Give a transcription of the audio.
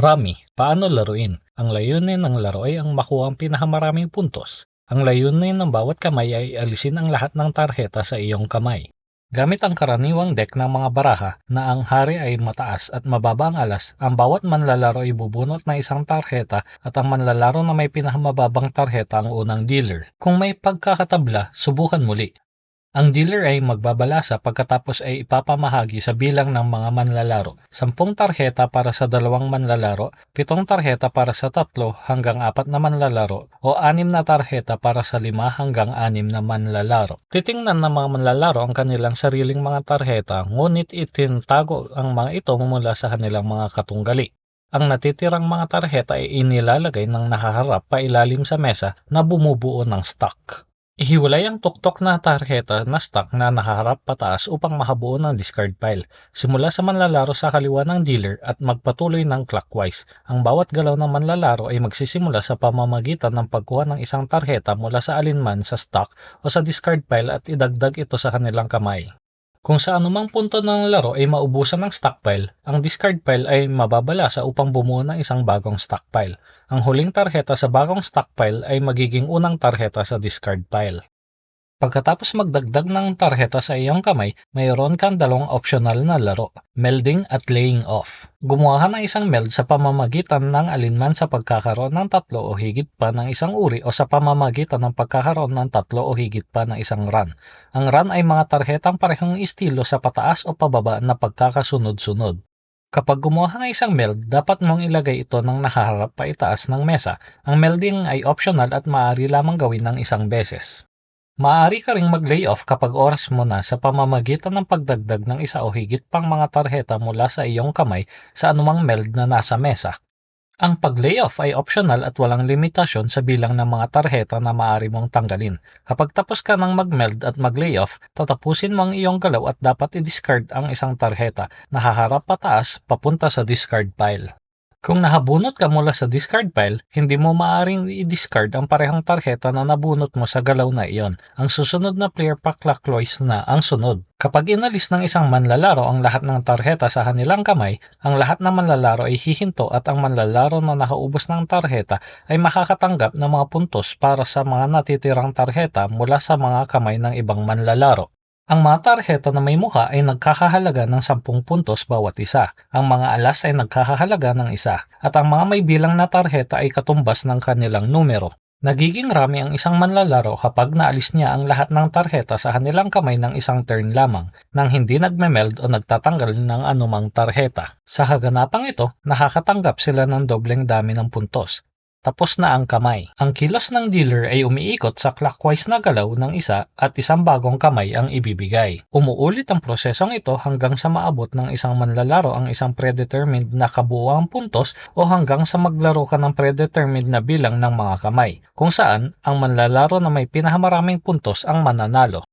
Rami, paano laruin? Ang layunin ng laro ay ang makuha ang pinakamaraming puntos. Ang layunin ng bawat kamay ay alisin ang lahat ng tarheta sa iyong kamay. Gamit ang karaniwang deck ng mga baraha na ang hari ay mataas at mababa ang alas, ang bawat manlalaro ay bubunot ng isang tarheta at ang manlalaro na may pinakamababang tarheta ang unang dealer. Kung may pagkakatabla, subukan muli. Ang dealer ay magbabalasa pagkatapos ay ipapamahagi sa bilang ng mga manlalaro. Sampung tarheta para sa dalawang manlalaro, pitong tarheta para sa tatlo hanggang apat na manlalaro, o anim na tarheta para sa lima hanggang anim na manlalaro. Titingnan ng mga manlalaro ang kanilang sariling mga tarheta, ngunit itintago ang mga ito mula sa kanilang mga katunggali. Ang natitirang mga tarheta ay inilalagay ng nakaharap pa ilalim sa mesa na bumubuo ng stock. Ihiwalay ang tuktok na tarheta na stack na nakaharap pataas upang mahabuo ng discard pile. Simula sa manlalaro sa kaliwa ng dealer at magpatuloy ng clockwise. Ang bawat galaw ng manlalaro ay magsisimula sa pamamagitan ng pagkuha ng isang tarheta mula sa alinman sa stack o sa discard pile at idagdag ito sa kanilang kamay. Kung sa anumang punto ng laro ay maubusan ng stockpile, ang discard pile ay mababalasa upang bumuo ng isang bagong stockpile. Ang huling tarheta sa bagong stockpile ay magiging unang tarheta sa discard pile. Pagkatapos magdagdag ng tarheta sa iyong kamay, mayroon kang dalawang optional na laro, melding at laying off. Gumawa ka ng isang meld sa pamamagitan ng alinman sa pagkakaroon ng tatlo o higit pa ng isang uri o sa pamamagitan ng pagkakaroon ng tatlo o higit pa ng isang run. Ang run ay mga tarhetang parehong estilo sa pataas o pababa na pagkakasunod-sunod. Kapag gumawa ng isang meld, dapat mong ilagay ito ng nakaharap pa itaas ng mesa. Ang melding ay optional at maaari lamang gawin ng isang beses. Maaari ka ring mag-layoff kapag oras mo na sa pamamagitan ng pagdagdag ng isa o higit pang mga tarheta mula sa iyong kamay sa anumang meld na nasa mesa. Ang pag-layoff ay optional at walang limitasyon sa bilang ng mga tarheta na maaari mong tanggalin. Kapag tapos ka ng mag-meld at mag-layoff, tatapusin mo ang iyong galaw at dapat i-discard ang isang tarheta na haharap pataas papunta sa discard pile. Kung nahabunot ka mula sa discard pile, hindi mo maaaring i-discard ang parehong tarheta na nabunot mo sa galaw na iyon. Ang susunod na player pa clockwise na ang sunod. Kapag inalis ng isang manlalaro ang lahat ng tarheta sa kanilang kamay, ang lahat ng manlalaro ay hihinto at ang manlalaro na nakaubos ng tarheta ay makakatanggap ng mga puntos para sa mga natitirang tarheta mula sa mga kamay ng ibang manlalaro. Ang mga tarheta na may mukha ay nagkakahalaga ng 10 puntos bawat isa. Ang mga alas ay nagkakahalaga ng isa. At ang mga may bilang na tarheta ay katumbas ng kanilang numero. Nagiging rami ang isang manlalaro kapag naalis niya ang lahat ng tarheta sa kanilang kamay ng isang turn lamang nang hindi nagme-meld o nagtatanggal ng anumang tarheta. Sa kaganapang ito, nakakatanggap sila ng dobleng dami ng puntos. Tapos na ang kamay. Ang kilos ng dealer ay umiikot sa clockwise na galaw ng isa at isang bagong kamay ang ibibigay. Umuulit ang prosesong ito hanggang sa maabot ng isang manlalaro ang isang predetermined na kabuuang puntos o hanggang sa maglaro ka ng predetermined na bilang ng mga kamay, kung saan ang manlalaro na may pinakamaraming puntos ang mananalo.